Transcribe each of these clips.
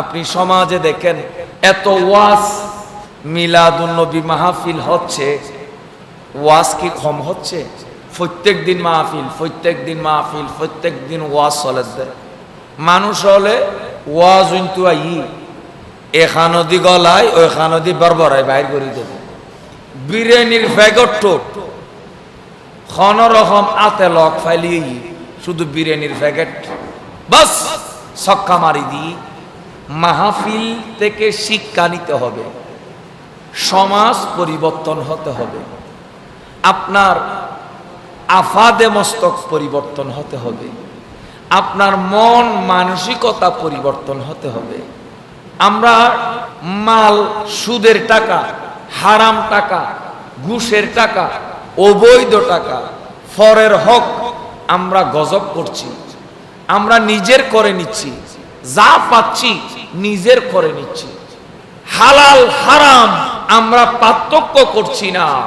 আপনি সমাজে দেখেন, এত ওয়াজ মিলাদুন্নবী মাহফিল হচ্ছে। ওয়াজ কি কম হচ্ছে? প্রত্যেক দিন মাহফিল, প্রত্যেক দিন মাহফিল, প্রত্যেক দিন ওয়াজ চলে মানুষ হলে ওয়াজ কিন্তু আই। এখানদি গলায় ওই খানদি বরবরায় বাইর করে দেবে। বিরিয়ানির প্যাকেট টোট খন রকম আতে লক ফাইলিয়ে, শুধু বিরিয়ানির প্যাকেট বাস, ছক্কা মারি দিই মাহফিল থেকে শিক্ষা নিতে হবে, সমাজ পরিবর্তন হতে হবে, আপনার আফাদে মস্তক পরিবর্তন হতে হবে, আপনার মন মানসিকতা পরিবর্তন হতে হবে। আমরা মাল, সুদের টাকা, হারাম টাকা, ঘুষের টাকা, অবৈধ টাকা, ফরের হক আমরা গজব করছি, আমরা নিজের করে নিচ্ছি, যা পাচ্ছি নিজের করে নিচ্ছি। হালাল, হারাম আমরা পার্থক্য করছি না।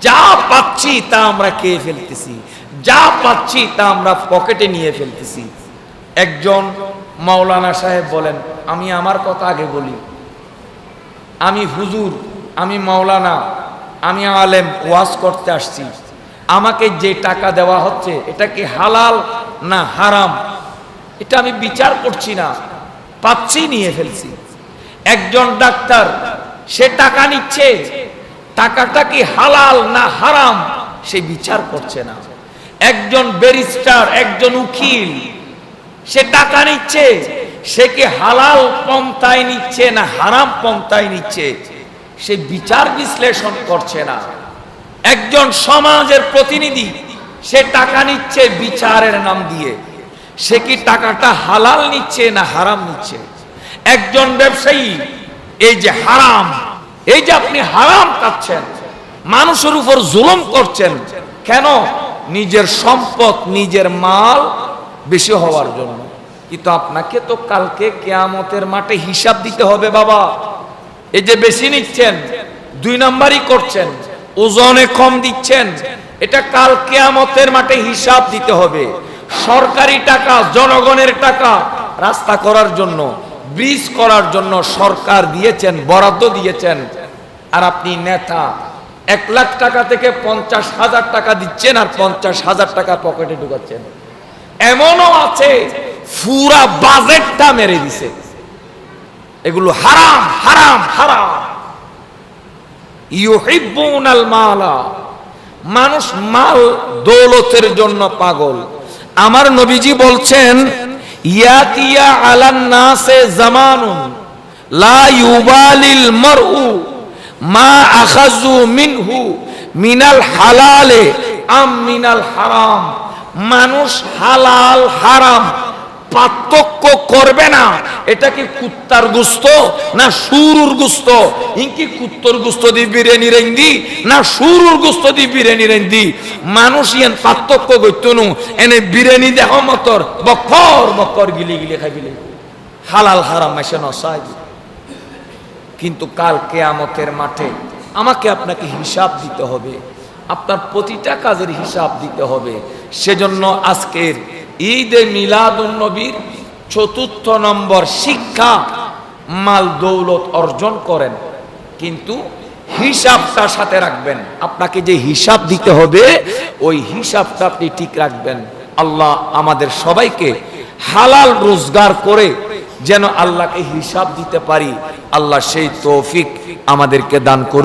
যা পাচ্ছি তা আমরা খেয়ে ফেলতেছি। যা পাচ্ছি তা আমরা পকেটে নিয়ে ফেলতেছি। একজন মাওলানা সাহেব বলেন, আমি আমার কথা আগে বলি। আমি হুজুর, আমি মাওলানা, আমি আলেম, ওয়াজ করতে আসছি। আমাকে যে টাকা দেওয়া হচ্ছে, এটা কি হালাল না হারাম? এটা আমি বিচার করছি না। পাচ্ছি নিয়ে ফেলছি। একজন ডাক্তার, সে টাকা নিচ্ছে, টাকাটা কি হালাল না হারাম, সে বিচার করছে না। একজন ব্যারিস্টার, একজন উকিল, সে টাকা নিচ্ছে, সে কি হালাল পন্থায় নিচ্ছে না হারাম পন্থায় নিচ্ছে, সে বিচার বিশ্লেষণ করছে না। একজন সমাজের প্রতিনিধি, সে টাকা নিচ্ছে বিচারের নাম দিয়ে। সে কি টাকাটা হালাল নিচ্ছে না হারাম নিচ্ছে? একজন ব্যবসায়ী, এই যে হারাম, এই যে আপনি হারাম খাচ্ছেন, মানুষের উপর জুলুম করছেন, কেন? নিজের সম্পদ, নিজের মাল বেশি হওয়ার জন্য। কিন্তু আপনাকে তো কালকে কেয়ামতের মাঠে হিসাব দিতে হবে বাবা। এই যে বেশি নিচ্ছেন, দুই নাম্বারই করছেন, ওজনে কম দিচ্ছেন, এটা কাল কেয়ামতের মাঠে হিসাব দিতে হবে। সরকারি টাকা, জনগণের টাকা রাস্তা করার জন্য, ব্রিজ করার জন্য সরকার দিয়েছেন, বরাদ্দ দিয়েছেন। আর আপনি নেতা, এক লাখ টাকা থেকে পঞ্চাশ হাজার টাকা দিচ্ছেন আর পঞ্চাশ হাজার টাকা পকেটে ঢুকাচ্ছেন। এমনও আছে, পুরা বাজেটটা মেরে দিছে। এগুলো হারাম হারাম হারাম। ইউহিব্বুনাল মালা। মানুষ মাল দৌলতের জন্য পাগল। আমার নবীজি বলছেন, ইয়াতিয়া আলান নাসে জামানুন, লা ইউবালিল মারউ, মা আখাযু মিনহু মিনাল হালালে আম মিনাল হারাম। মানুষ হালাল হারাম। পার্থক্য করবে না। এটা কি কুত্তার গুস্ত না সুরুর গুস্ত? ইনকি কুত্তর গুস্ত দি বিরিয়ানি না সুরুর গুস্ত দি বিরিয়ানি মানুষ ইয়ান পার্থক্য এনে বিরিয়ানি দেহ মতর, বকর বকর গিলি গিলি হালাল হারাম নসাই কিন্তু কাল কেয়ামতের মাঠে আমাকে আপনাকে হিসাব দিতে হবে। আপনার প্রতিটা কাজের হিসাব দিতে হবে। সেজন্য আজকের ঈদে মিলাদুন্নবীর চতুর্থ নম্বর শিক্ষা মাল দৌলত অর্জন করেন। কিন্তু হিসাবটা সাথে রাখবেন। আপনাকে যে হিসাব দিতে হবে, ওই হিসাবটা আপনি ঠিক রাখবেন। আল্লাহ আমাদের সবাইকে হালাল রোজগার করে যেন আল্লাহকে হিসাব দিতে পারি। আল্লাহ সেই তৌফিক আমাদেরকে দান করুন